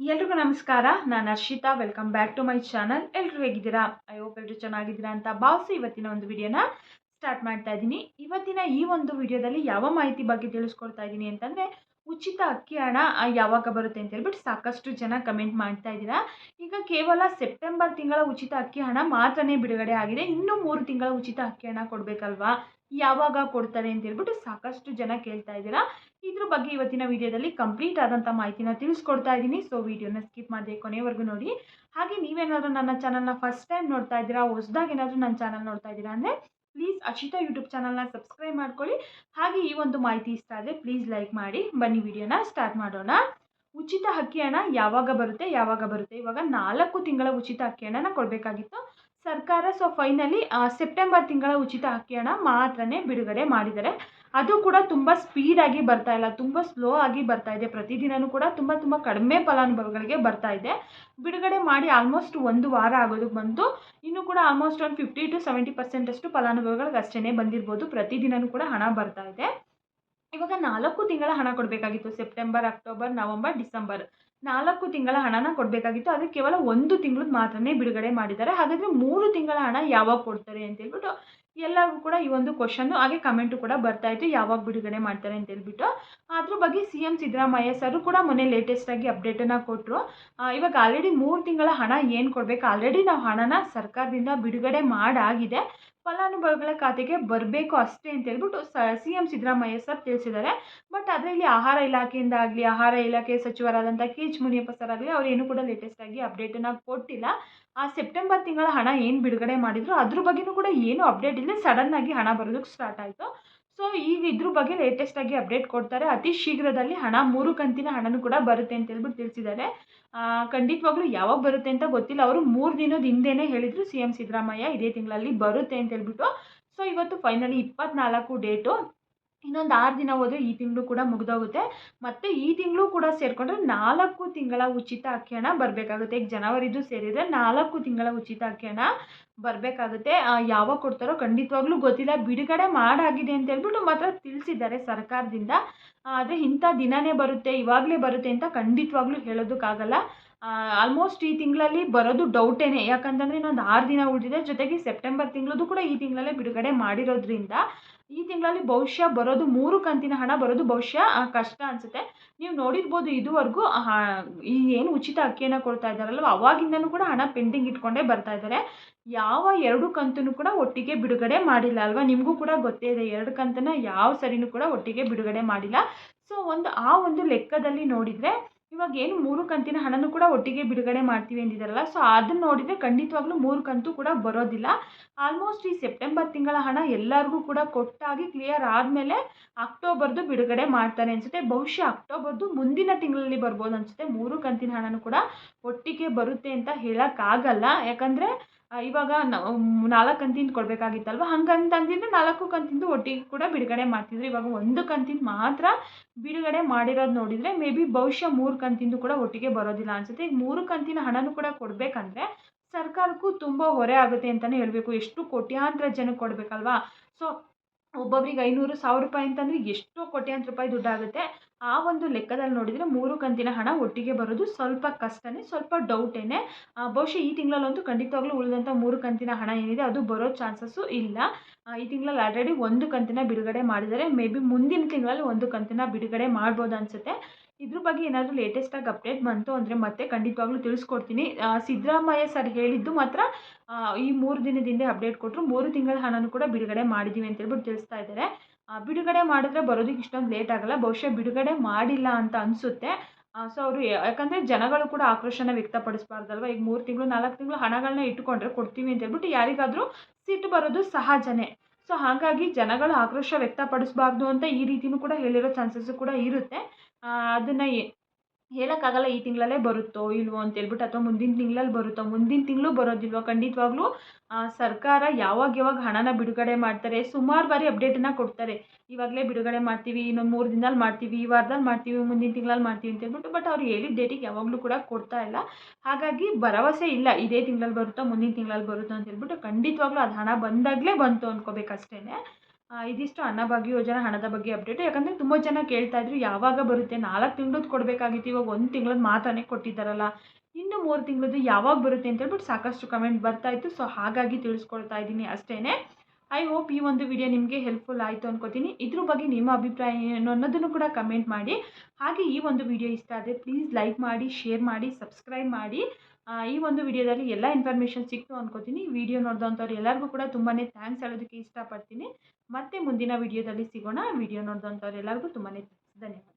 ಎಲ್ರಿಗೂ ನಮಸ್ಕಾರ, ನಾನು Harshita welcome back to my channel ಎಲ್ಲರೂ ಹೇಗಿದ್ದೀರಾ? ಐ ಹೋಪ್ ಎಲ್ಲರೂ ಚೆನ್ನಾಗಿದ್ದೀರಾ ಅಂತ ಭಾವಿಸಿ ಇವತ್ತಿನ ಒಂದು ವಿಡಿಯೋನ ಸ್ಟಾರ್ಟ್ ಮಾಡ್ತಾ ಇದ್ದೀನಿ. ಇವತ್ತಿನ ಈ ಒಂದು ವಿಡಿಯೋದಲ್ಲಿ ಯಾವ ಮಾಹಿತಿ ಬಗ್ಗೆ ತಿಳಿಸ್ಕೊಡ್ತಾ ಇದ್ದೀನಿ ಅಂತಂದರೆ, ಉಚಿತ ಅಕ್ಕಿ ಹಣ ಯಾವಾಗ ಬರುತ್ತೆ ಅಂತ ಹೇಳ್ಬಿಟ್ಟು ಸಾಕಷ್ಟು ಜನ ಕಮೆಂಟ್ ಮಾಡ್ತಾ ಇದ್ದೀರಾ. ಈಗ ಕೇವಲ ಸೆಪ್ಟೆಂಬರ್ ತಿಂಗಳ ಉಚಿತ ಅಕ್ಕಿ ಹಣ ಮಾತ್ರನೇ ಬಿಡುಗಡೆ ಆಗಿದೆ. ಇನ್ನೂ ಮೂರು ತಿಂಗಳ ಉಚಿತ ಅಕ್ಕಿ ಹಣ ಕೊಡಬೇಕಲ್ವಾ? ಯಾವಾಗ ಕೊಡ್ತಾರೆ ಅಂತ ಹೇಳ್ಬಿಟ್ಟು ಸಾಕಷ್ಟು ಜನ ಕೇಳ್ತಾ ಇದ್ದೀರಾ. ಇದ್ರ ಬಗ್ಗೆ ಇವತ್ತಿನ ವಿಡಿಯೋದಲ್ಲಿ ಕಂಪ್ಲೀಟ್ ಆದಂಥ ಮಾಹಿತಿನ ತಿಳಿಸ್ಕೊಡ್ತಾ ಇದ್ದೀನಿ. ಸೊ ವಿಡಿಯೋನ ಸ್ಕಿಪ್ ಮಾಡಿದೆ ಕೊನೆವರೆಗೂ ನೋಡಿ. ಹಾಗೆ ನೀವೇನಾದರೂ ನನ್ನ ಚಾನಲ್ನ ಫಸ್ಟ್ ಟೈಮ್ ನೋಡ್ತಾ ಇದ್ದೀರಾ, ಹೊಸದಾಗಿ ಏನಾದರೂ ನನ್ನ ಚಾನಲ್ ನೋಡ್ತಾ ಇದ್ದೀರಾ ಅಂದರೆ ಪ್ಲೀಸ್ ಅಚಿತಾ ಯೂಟ್ಯೂಬ್ ಚಾನಲ್ನ ಸಬ್ಸ್ಕ್ರೈಬ್ ಮಾಡ್ಕೊಳ್ಳಿ. ಹಾಗೆ ಈ ಒಂದು ಮಾಹಿತಿ ಇಷ್ಟ ಆದರೆ ಪ್ಲೀಸ್ ಲೈಕ್ ಮಾಡಿ. ಬನ್ನಿ ವಿಡಿಯೋನ ಸ್ಟಾರ್ಟ್ ಮಾಡೋಣ. ಉಚಿತ ಅಕ್ಕಿ ಹಣ ಯಾವಾಗ ಬರುತ್ತೆ ಯಾವಾಗ ಬರುತ್ತೆ? ಇವಾಗ ನಾಲ್ಕು ತಿಂಗಳ ಉಚಿತ ಅಕ್ಕಿ ಹಣನ ಕೊಡಬೇಕಾಗಿತ್ತು. ಸರ್ಕಾರ ಸೊ ಫೈನಲಿ ಸೆಪ್ಟೆಂಬರ್ ತಿಂಗಳ ಉಚಿತ ಅಕ್ಕಿ ಹಣ ಮಾತ್ರನೇ ಬಿಡುಗಡೆ ಮಾಡಿದ್ದಾರೆ ಅದು ಕೂಡ ತುಂಬ ಸ್ಪೀಡಾಗಿ ಬರ್ತಾ ಇಲ್ಲ, ತುಂಬ ಸ್ಲೋ ಆಗಿ ಬರ್ತಾ ಇದೆ. ಪ್ರತಿದಿನವೂ ಕೂಡ ತುಂಬ ತುಂಬ ಕಡಿಮೆ ಫಲಾನುಭವಿಗಳಿಗೆ ಬರ್ತಾ ಇದೆ. ಬಿಡುಗಡೆ ಮಾಡಿ ಆಲ್ಮೋಸ್ಟ್ ಒಂದು ವಾರ ಆಗೋದಕ್ಕೆ ಬಂತು ಇನ್ನು ಕೂಡ ಆಲ್ಮೋಸ್ಟ್ ಒಂದು ಫಿಫ್ಟಿ ಟು ಸೆವೆಂಟಿ ಪರ್ಸೆಂಟಷ್ಟು ಫಲಾನುಭವಿಗಳಿಗೆ ಅಷ್ಟೇ ಬಂದಿರ್ಬೋದು. ಪ್ರತಿದಿನವೂ ಕೂಡ ಹಣ ಬರ್ತಾ ಇದೆ. ಇವಾಗ ನಾಲ್ಕು ತಿಂಗಳ ಹಣ ಕೊಡಬೇಕಾಗಿತ್ತು. ಸೆಪ್ಟೆಂಬರ್ ಅಕ್ಟೋಬರ್ ನವಂಬರ್ ಡಿಸೆಂಬರ್ ನಾಲ್ಕು ತಿಂಗಳ ಹಣನ ಕೊಡಬೇಕಾಗಿತ್ತು. ಅದು ಕೇವಲ ಒಂದು ತಿಂಗಳು ಮಾತ್ರನೇ ಬಿಡುಗಡೆ ಮಾಡಿದ್ದಾರೆ. ಹಾಗಾದರೆ ಮೂರು ತಿಂಗಳ ಹಣ ಯಾವಾಗ ಕೊಡ್ತಾರೆ ಅಂತ ಹೇಳ್ಬಿಟ್ಟು ಎಲ್ಲರಿಗೂ ಕೂಡ ಈ ಒಂದು ಕ್ವಶನ್ನು ಹಾಗೆ ಕಮೆಂಟು ಕೂಡ ಬರ್ತಾ ಇತ್ತು. ಯಾವಾಗ ಬಿಡುಗಡೆ ಮಾಡ್ತಾರೆ ಅಂತ ಹೇಳ್ಬಿಟ್ಟು. ಅದ್ರ ಬಗ್ಗೆ ಸಿ ಎಂ ಸಿದ್ದರಾಮಯ್ಯ ಸರ್ ಕೂಡ ಮೊನ್ನೆ ಲೇಟೆಸ್ಟಾಗಿ ಅಪ್ಡೇಟನ್ನು ಕೊಟ್ಟರು ಇವಾಗ ಆಲ್ರೆಡಿ ಮೂರು ತಿಂಗಳ ಹಣ ಏನು ಕೊಡಬೇಕು? ಆಲ್ರೆಡಿ ನಾವು ಹಣನ ಸರ್ಕಾರದಿಂದ ಬಿಡುಗಡೆ ಮಾಡಾಗಿದೆ. ಫಲಾನುಭವಿಗಳ ಖಾತೆಗೆ ಬರಬೇಕು ಅಷ್ಟೇ ಅಂತ ಹೇಳ್ಬಿಟ್ಟು ಸಿ ಎಂ ಸಿದ್ದರಾಮಯ್ಯ ಸರ್ ತಿಳಿಸಿದ್ದಾರೆ. ಬಟ್ ಅದರಲ್ಲಿ ಆಹಾರ ಇಲಾಖೆಯಿಂದ ಆಗಲಿ, ಆಹಾರ ಇಲಾಖೆ ಸಚಿವರಾದಂಥ ಕೆ ಎಚ್ ಮುನಿಯಪ್ಪ ಸರ್ ಆಗಲಿ ಅವರು ಏನು ಕೂಡ ಲೇಟೆಸ್ಟಾಗಿ ಅಪ್ಡೇಟನ್ನು ಕೊಟ್ಟಿಲ್ಲ. ಆ ಸೆಪ್ಟೆಂಬರ್ ತಿಂಗಳ ಹಣ ಏನು ಬಿಡುಗಡೆ ಮಾಡಿದ್ರು ಅದ್ರ ಬಗ್ಗೆನೂ ಕೂಡ ಏನು ಅಪ್ಡೇಟ್ ಇಲ್ಲ ಸಡನ್ನಾಗಿ ಹಣ ಬರೋದಕ್ಕೆ ಸ್ಟಾರ್ಟ್ ಆಯಿತು. ಸೊ ಈಗ ಇದ್ರ ಬಗ್ಗೆ ಲೇಟೆಸ್ಟಾಗಿ ಅಪ್ಡೇಟ್ ಕೊಡ್ತಾರೆ. ಅತಿ ಶೀಘ್ರದಲ್ಲಿ ಹಣ, ಮೂರು ಕಂತಿನ ಹಣನೂ ಕೂಡ ಬರುತ್ತೆ ಅಂತ ಹೇಳ್ಬಿಟ್ಟು ತಿಳಿಸಿದ್ದಾರೆ. ಖಂಡಿತವಾಗ್ಲೂ ಯಾವಾಗ ಬರುತ್ತೆ ಅಂತ ಗೊತ್ತಿಲ್ಲ. ಅವರು ಮೂರು ದಿನದ ಹಿಂದೆನೇ ಹೇಳಿದರು ಸಿ ಎಂ ಸಿದ್ದರಾಮಯ್ಯ ಇದೇ ತಿಂಗಳಲ್ಲಿ ಬರುತ್ತೆ ಅಂತ ಹೇಳ್ಬಿಟ್ಟು. ಸೊ ಇವತ್ತು ಫೈನಲಿ ಇಪ್ಪತ್ನಾಲ್ಕು ಡೇಟು ಇನ್ನೊಂದು ಆರು ದಿನ ಹೋದರೆ ಈ ತಿಂಗಳು ಕೂಡ ಮುಗಿದೋಗುತ್ತೆ. ಮತ್ತು ಈ ತಿಂಗಳು ಕೂಡ ಸೇರಿಕೊಂಡ್ರೆ ನಾಲ್ಕು ತಿಂಗಳ ಉಚಿತ ಅಕ್ಕಿ ಬರಬೇಕಾಗುತ್ತೆ. ಈಗ ಜನವರಿದು ಸೇರಿದರೆ ನಾಲ್ಕು ತಿಂಗಳ ಉಚಿತ ಅಕ್ಕಿ ಬರಬೇಕಾಗುತ್ತೆ. ಯಾವಾಗ ಕೊಡ್ತಾರೋ ಖಂಡಿತವಾಗ್ಲೂ ಗೊತ್ತಿಲ್ಲ. ಬಿಡುಗಡೆ ಮಾಡಾಗಿದೆ ಅಂತ ಹೇಳ್ಬಿಟ್ಟು ಮಾತ್ರ ತಿಳಿಸಿದ್ದಾರೆ ಸರ್ಕಾರದಿಂದ. ಆದರೆ ಇಂಥ ದಿನವೇ ಬರುತ್ತೆ, ಇವಾಗಲೇ ಬರುತ್ತೆ ಅಂತ ಖಂಡಿತವಾಗ್ಲೂ ಹೇಳೋದಕ್ಕಾಗಲ್ಲ. ಆಲ್ಮೋಸ್ಟ್ ಈ ತಿಂಗಳಲ್ಲಿ ಬರೋದು ಡೌಟೇನೆ ಯಾಕಂತಂದರೆ ಇನ್ನೊಂದು ಆರು ದಿನ ಉಳಿದಿದೆ. ಜೊತೆಗೆ ಸೆಪ್ಟೆಂಬರ್ ತಿಂಗಳದು ಕೂಡ ಈ ತಿಂಗಳಲ್ಲೇ ಬಿಡುಗಡೆ ಮಾಡಿರೋದ್ರಿಂದ ಈ ತಿಂಗಳಲ್ಲಿ ಬಹುಶಃ ಬರೋದು ಮೂರು ಕಂತಿನ ಹಣ ಬರೋದು ಬಹುಶಃ ಕಷ್ಟ ಅನಿಸುತ್ತೆ. ನೀವು ನೋಡಿರ್ಬೋದು ಇದುವರೆಗೂ ಈ ಏನು ಉಚಿತ ಅಕ್ಕಿಯನ್ನು ಕೊಡ್ತಾ ಇದ್ದಾರಲ್ವ? ಅವಾಗಿಂದನೂ ಕೂಡ ಹಣ ಪೆಂಡಿಂಗ್ ಇಟ್ಕೊಂಡೇ ಬರ್ತಾ ಇದ್ದಾರೆ. ಯಾವ ಎರಡು ಕಂತನ್ನು ಕೂಡ ಒಟ್ಟಿಗೆ ಬಿಡುಗಡೆ ಮಾಡಿಲ್ಲ ಅಲ್ವಾ? ನಿಮಗೂ ಕೂಡ ಗೊತ್ತೇ ಇದೆ, ಎರಡು ಕಂತನ್ನ ಯಾವ ಸರಿನೂ ಕೂಡ ಒಟ್ಟಿಗೆ ಬಿಡುಗಡೆ ಮಾಡಿಲ್ಲ. ಸೊ ಒಂದು, ಆ ಒಂದು ಲೆಕ್ಕದಲ್ಲಿ ನೋಡಿದರೆ ಇವಾಗ ಏನು ಮೂರು ಕಂತಿನ ಹಣನೂ ಕೂಡ ಒಟ್ಟಿಗೆ ಬಿಡುಗಡೆ ಮಾಡ್ತೀವಿ ಅಂದಿದ್ದಾರಲ್ಲ ಸೊ ಅದನ್ನು ನೋಡಿದರೆ ಖಂಡಿತವಾಗ್ಲೂ ಮೂರು ಕಂತು ಕೂಡ ಬರೋದಿಲ್ಲ. ಆಲ್ಮೋಸ್ಟ್ ಈ ಸೆಪ್ಟೆಂಬರ್ ತಿಂಗಳ ಹಣ ಎಲ್ಲರಿಗೂ ಕೂಡ ಕೊಟ್ಟಾಗಿ ಕ್ಲಿಯರ್ ಆದಮೇಲೆ ಅಕ್ಟೋಬರ್ದು ಬಿಡುಗಡೆ ಮಾಡ್ತಾರೆ ಅನಿಸುತ್ತೆ. ಬಹುಶಃ ಅಕ್ಟೋಬರ್ದು ಮುಂದಿನ ತಿಂಗಳಲ್ಲಿ ಬರ್ಬೋದು ಅನಿಸುತ್ತೆ. ಮೂರು ಕಂತಿನ ಹಣನೂ ಕೂಡ ಒಟ್ಟಿಗೆ ಬರುತ್ತೆ ಅಂತ ಹೇಳೋಕ್ಕಾಗಲ್ಲ. ಯಾಕಂದರೆ ಇವಾಗ ನಾಲ್ಕು ಕಂತಿಂದ ಕೊಡಬೇಕಾಗಿತ್ತಲ್ವ? ಹಂಗಂತಂದಿದ್ರೆ ನಾಲ್ಕು ಕಂತಿಂದು ಒಟ್ಟಿಗೆ ಕೂಡ ಬಿಡುಗಡೆ ಮಾಡ್ತಿದ್ರು. ಇವಾಗ ಒಂದು ಕಂತಿಂದ ಮಾತ್ರ ಬಿಡುಗಡೆ ಮಾಡಿರೋದು ನೋಡಿದರೆ ಮೇ ಬಿ ಬಹುಶಃ ಮೂರು ಕಂತಿಂದು ಕೂಡ ಒಟ್ಟಿಗೆ ಬರೋದಿಲ್ಲ ಅನಿಸುತ್ತೆ. ಈಗ ಮೂರು ಕಂತಿನ ಹಣನೂ ಕೂಡ ಕೊಡಬೇಕಂದ್ರೆ ಸರ್ಕಾರಕ್ಕೂ ತುಂಬ ಹೊರೆ ಆಗುತ್ತೆ ಅಂತಲೇ ಹೇಳಬೇಕು. ಎಷ್ಟು ಕೋಟ್ಯಾಂತರ ಜನಕ್ಕೆ ಕೊಡಬೇಕಲ್ವಾ? ಸೊ ಒಬ್ಬೊಬ್ರಿಗೆ ಐನೂರು ಸಾವಿರ ರೂಪಾಯಿ ಅಂತಂದರೆ ಎಷ್ಟೋ ಕೋಟ್ಯಾಂತರ ರೂಪಾಯಿ ದುಡ್ಡಾಗುತ್ತೆ. ಆ ಒಂದು ಲೆಕ್ಕದಲ್ಲಿ ನೋಡಿದರೆ ಮೂರು ಕಂತಿನ ಹಣ ಒಟ್ಟಿಗೆ ಬರೋದು ಸ್ವಲ್ಪ ಕಷ್ಟನೇ, ಸ್ವಲ್ಪ ಡೌಟೇನೆ. ಬಹುಶಃ ಈ ತಿಂಗಳಲ್ಲಂತೂ ಖಂಡಿತವಾಗ್ಲೂ ಉಳಿದಂಥ ಮೂರು ಕಂತಿನ ಹಣ ಏನಿದೆ ಅದು ಬರೋ ಚಾನ್ಸಸ್ಸು ಇಲ್ಲ. ಈ ತಿಂಗಳಲ್ಲಿ ಆಲ್ರೆಡಿ ಒಂದು ಕಂತಿನ ಬಿಡುಗಡೆ ಮಾಡಿದ್ದಾರೆ. ಮೇ ಬಿ ಮುಂದಿನ ತಿಂಗಳಲ್ಲಿ ಒಂದು ಕಂತಿನ ಬಿಡುಗಡೆ ಮಾಡ್ಬೋದು ಅನಿಸುತ್ತೆ. ಇದ್ರ ಬಗ್ಗೆ ಏನಾದರೂ ಲೇಟೆಸ್ಟಾಗಿ ಅಪ್ಡೇಟ್ ಬಂತು ಅಂದರೆ ಮತ್ತೆ ಖಂಡಿತವಾಗ್ಲೂ ತಿಳಿಸ್ಕೊಡ್ತೀನಿ. ಸಿದ್ದರಾಮಯ್ಯ ಸರ್ ಹೇಳಿದ್ದು ಮಾತ್ರ ಈ ಮೂರು ದಿನದಿಂದ ಅಪ್ಡೇಟ್ ಕೊಟ್ಟರು ಮೂರು ತಿಂಗಳ ಹಣನೂ ಕೂಡ ಬಿಡುಗಡೆ ಮಾಡಿದ್ದೀವಿ ಅಂತ ಹೇಳ್ಬಿಟ್ಟು ತಿಳಿಸ್ತಾ ಇದ್ದಾರೆ. ಬಿಡುಗಡೆ ಮಾಡಿದ್ರೆ ಬರೋದಕ್ಕೆ ಇಷ್ಟೊಂದು ಲೇಟ್ ಆಗಲ್ಲ, ಬಹುಶಃ ಬಿಡುಗಡೆ ಮಾಡಿಲ್ಲ ಅಂತ ಅನಿಸುತ್ತೆ. ಸೊ ಅವರು ಯಾಕಂದರೆ ಜನಗಳು ಕೂಡ ಆಕ್ರೋಶನ ವ್ಯಕ್ತಪಡಿಸಬಾರ್ದಲ್ವ? ಈಗ ಮೂರು ತಿಂಗಳು, ನಾಲ್ಕು ತಿಂಗಳು ಹಣಗಳನ್ನ ಇಟ್ಟುಕೊಂಡ್ರೆ ಕೊಡ್ತೀವಿ ಅಂತ ಹೇಳ್ಬಿಟ್ಟು ಯಾರಿಗಾದರೂ ಸಿಟ್ಟು ಬರೋದು ಸಹಜನೇ. ಸೊ ಹಾಗಾಗಿ ಜನಗಳು ಆಕ್ರೋಶ ವ್ಯಕ್ತಪಡಿಸಬಾರ್ದು ಅಂತ ಈ ರೀತಿಯೂ ಕೂಡ ಹೇಳಿರೋ ಚಾನ್ಸಸ್ಸು ಕೂಡ ಇರುತ್ತೆ. ಅದನ್ನು ಹೇಳೋಕ್ಕಾಗಲ್ಲ ಈ ತಿಂಗಳಲ್ಲೇ ಬರುತ್ತೋ ಇಲ್ವೋ ಅಂತ ಹೇಳ್ಬಿಟ್ಟು ಅಥವಾ ಮುಂದಿನ ತಿಂಗಳಲ್ಲಿ ಬರುತ್ತೋ ಮುಂದಿನ ತಿಂಗಳು ಬರೋದಿಲ್ವೋ ಖಂಡಿತವಾಗ್ಲೂ ಸರ್ಕಾರ ಯಾವಾಗ ಯಾವಾಗ ಹಣನ ಬಿಡುಗಡೆ ಮಾಡ್ತಾರೆ ಸುಮಾರು ಬಾರಿ ಅಪ್ಡೇಟನ್ನು ಕೊಡ್ತಾರೆ. ಇವಾಗಲೇ ಬಿಡುಗಡೆ ಮಾಡ್ತೀವಿ ಇನ್ನೊಂದು ಮೂರು ದಿನದಲ್ಲಿ ಮಾಡ್ತೀವಿ ಈ ವಾರದಲ್ಲಿ ಮಾಡ್ತೀವಿ ಮುಂದಿನ ತಿಂಗಳಲ್ಲಿ ಮಾಡ್ತೀವಿ ಅಂತ ಹೇಳ್ಬಿಟ್ಟು ಬಟ್ ಅವ್ರು ಹೇಳಿದ ಡೇಟಿಗೆ ಯಾವಾಗಲೂ ಕೂಡ ಕೊಡ್ತಾ ಇಲ್ಲ. ಹಾಗಾಗಿ ಭರವಸೆ ಇಲ್ಲ ಇದೇ ತಿಂಗಳಲ್ಲಿ ಬರುತ್ತೋ ಮುಂದಿನ ತಿಂಗಳಲ್ಲಿ ಬರುತ್ತೋ ಅಂತ ಹೇಳ್ಬಿಟ್ಟು ಖಂಡಿತವಾಗ್ಲೂ ಅದು ಹಣ ಬಂದಾಗಲೇ ಬಂತು ಅಂದ್ಕೋಬೇಕಷ್ಟೇ ಆ, ಇದಿಷ್ಟು ಅನ್ನಭಾಗ್ಯ ಯೋಜನೆ ಹಣದ ಬಗ್ಗೆ ಅಪ್ಡೇಟ್ ಯಾಕಂದರೆ ತುಂಬ ಜನ ಕೇಳ್ತಾ ಇದ್ರು, ಯಾವಾಗ ಬರುತ್ತೆ? ನಾಲ್ಕು ತಿಂಗಳದ್ದು ಕೊಡಬೇಕಾಗಿತ್ತು, ಇವಾಗ ಒಂದು ತಿಂಗಳದ್ದು ಮಾತ್ರನೇ ಕೊಟ್ಟಿದ್ದಾರಲ್ಲ. ಇನ್ನು ಮೂರು ತಿಂಗಳದ್ದು ಯಾವಾಗ ಬರುತ್ತೆ ಅಂತ ಹೇಳ್ಬಿಟ್ಟು ಸಾಕಷ್ಟು ಕಮೆಂಟ್ ಬರ್ತಾ ಇತ್ತು. ಸೊ ಹಾಗಾಗಿ ತಿಳಿಸ್ಕೊಳ್ತಾ ಇದ್ದೀನಿ ಅಷ್ಟೇ ಐ ಹೋಪ್ ಈ ಒಂದು ವಿಡಿಯೋ ನಿಮಗೆ ಹೆಲ್ಪ್ಫುಲ್ ಆಯಿತು ಅನ್ಕೋತೀನಿ. ಇದ್ರ ಬಗ್ಗೆ ನಿಮ್ಮ ಅಭಿಪ್ರಾಯ ಏನು ಅನ್ನೋದನ್ನು ಕೂಡ ಕಮೆಂಟ್ ಮಾಡಿ. ಹಾಗೆ ಈ ಒಂದು ವಿಡಿಯೋ ಇಷ್ಟ ಆದರೆ ಪ್ಲೀಸ್ ಲೈಕ್ ಮಾಡಿ ಶೇರ್ ಮಾಡಿ ಸಬ್ಸ್ಕ್ರೈಬ್ ಮಾಡಿ. ಈ ಒಂದು ವಿಡಿಯೋದಲ್ಲಿ ಎಲ್ಲ ಇನ್ಫಾರ್ಮೇಷನ್ ಸಿಕ್ತು ಅನ್ಕೋತೀನಿ. ವಿಡಿಯೋ ನೋಡಿದಂಥವ್ರು ಎಲ್ಲರಿಗೂ ಕೂಡ ತುಂಬಾ ಥ್ಯಾಂಕ್ಸ್ ಹೇಳೋದಕ್ಕೆ ಇಷ್ಟಪಡ್ತೀನಿ. ಮತ್ತೆ ಮುಂದಿನ ವಿಡಿಯೋದಲ್ಲಿ ಸಿಗೋಣ. ವಿಡಿಯೋ ನೋಡಿದಂಥವ್ರು ಎಲ್ಲರಿಗೂ ತುಂಬಾ ಧನ್ಯವಾದ.